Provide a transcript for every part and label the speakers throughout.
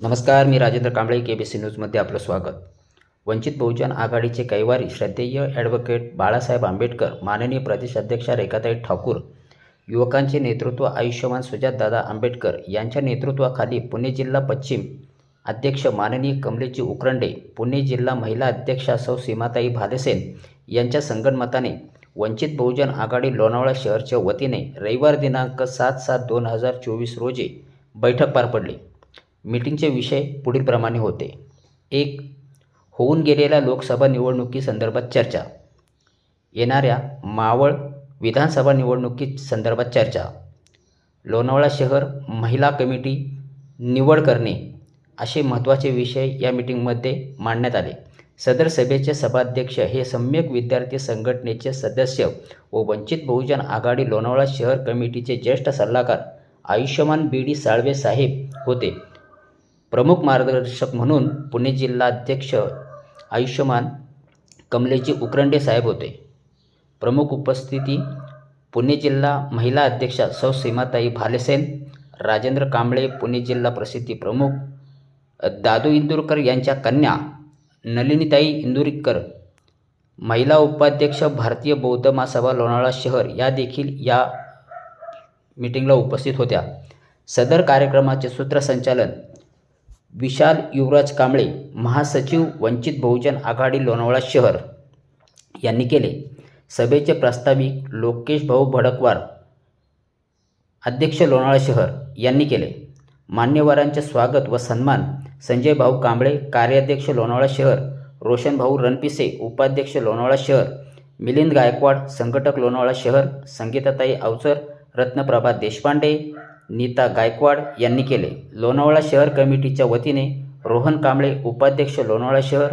Speaker 1: नमस्कार मी Rajendra Kamble K B C न्यूजमध्ये आपलं स्वागत. वंचित बहुजन आघाडीचे कैवारी श्रद्धेय ॲडव्होकेट बाळासाहेब आंबेडकर माननीय प्रदेशाध्यक्षा रेखाताई ठाकूर युवकांचे नेतृत्व आयुष्यमान सुजातदादा आंबेडकर यांच्या नेतृत्वाखाली पुणे जिल्हा पश्चिम अध्यक्ष माननीय कमलेची उकरंडे पुणे जिल्हा महिला अध्यक्षा सौ सीमाताई भालेसेन यांच्या संगणमताने वंचित बहुजन आघाडी लोणावळा शहरच्या वतीने रविवार दिनांक सात सात दोन हजार चोवीस रोजी बैठक पार पडली. मीटिंगचे विषय पुढीलप्रमाणे होते. एक होऊन गेलेल्या लोकसभा निवडणुकीसंदर्भात चर्चा. येणाऱ्या मावळ विधानसभा निवडणुकी संदर्भात चर्चा. लोणावळा शहर महिला कमिटी निवड करणे असे महत्त्वाचे विषय या मीटिंगमध्ये मांडण्यात आले. सदर सभेचे सभाध्यक्ष हे सम्यक विद्यार्थी संघटनेचे सदस्य व वंचित बहुजन आघाडी लोणावळा शहर कमिटीचे ज्येष्ठ सल्लागार आयुष्यमान बी डी साळवे साहेब होते. प्रमुख मार्गदर्शक म्हणून पुणे जिल्हा अध्यक्ष आयुष्यमान कमलेजी उकरंडे साहेब होते. प्रमुख उपस्थिती पुणे जिल्हा महिला अध्यक्षा सौ सीमाताई भालेसेन राजेंद्र कांबळे पुणे जिल्हा प्रसिद्धी प्रमुख दादू इंदुरकर यांच्या कन्या नलिनीताई इंदुरीकर महिला उपाध्यक्ष भारतीय बौद्ध महासभा लोणावळा शहर या देखील या मीटिंगला उपस्थित होत्या. सदर कार्यक्रमाचे सूत्रसंचालन विशाल युवराज कांबळे महासचिव वंचित बहुजन आघाडी लोणावळा शहर यांनी केले. सभेचे प्रास्ताविक लोकेश भाऊ भडकवार अध्यक्ष लोणावळा शहर यांनी केले. मान्यवरांचे स्वागत व सन्मान संजय भाऊ कांबळे कार्याध्यक्ष लोणावळा शहर रोशन भाऊ रणपिसे उपाध्यक्ष लोणावळा शहर मिलिंद गायकवाड संघटक लोणावळा शहर संगीताताई अवचर रत्नप्रभा देशपांडे नीता गायकवाड यांनी केले. लोणावळा शहर कमिटीच्या वतीने रोहन कांबळे उपाध्यक्ष लोणावळा शहर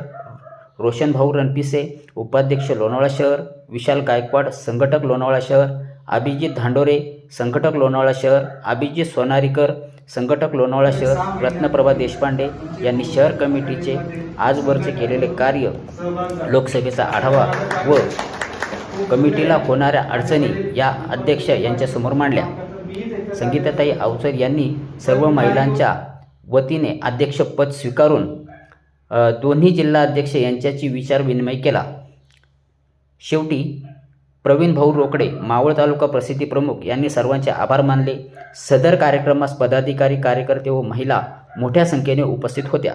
Speaker 1: रोशन भाऊ रणपिसे उपाध्यक्ष लोणावळा शहर विशाल गायकवाड संघटक लोणावळा शहर अभिजित धांडोरे संघटक लोणावळा शहर अभिजित सोनारीकर संघटक लोणावळा शहर रत्नप्रभा देशपांडे यांनी शहर कमिटीचे आजवरचे केलेले कार्य लोकसभेचा आढावा व कमिटीला होणाऱ्या अडचणी या अध्यक्ष यांच्यासमोर मांडल्या. संगीताताई अवचर यांनी सर्व महिलांच्या वतीने अध्यक्षपद स्वीकारून दोन्ही जिल्हा अध्यक्ष यांच्याशी विचारविनिमय केला. शेवटी प्रवीण भाऊ रोकडे मावळ तालुका प्रसिद्धी प्रमुख यांनी सर्वांचे आभार मानले. सदर कार्यक्रमास पदाधिकारी कार्यकर्ते व महिला मोठ्या संख्येने उपस्थित होत्या.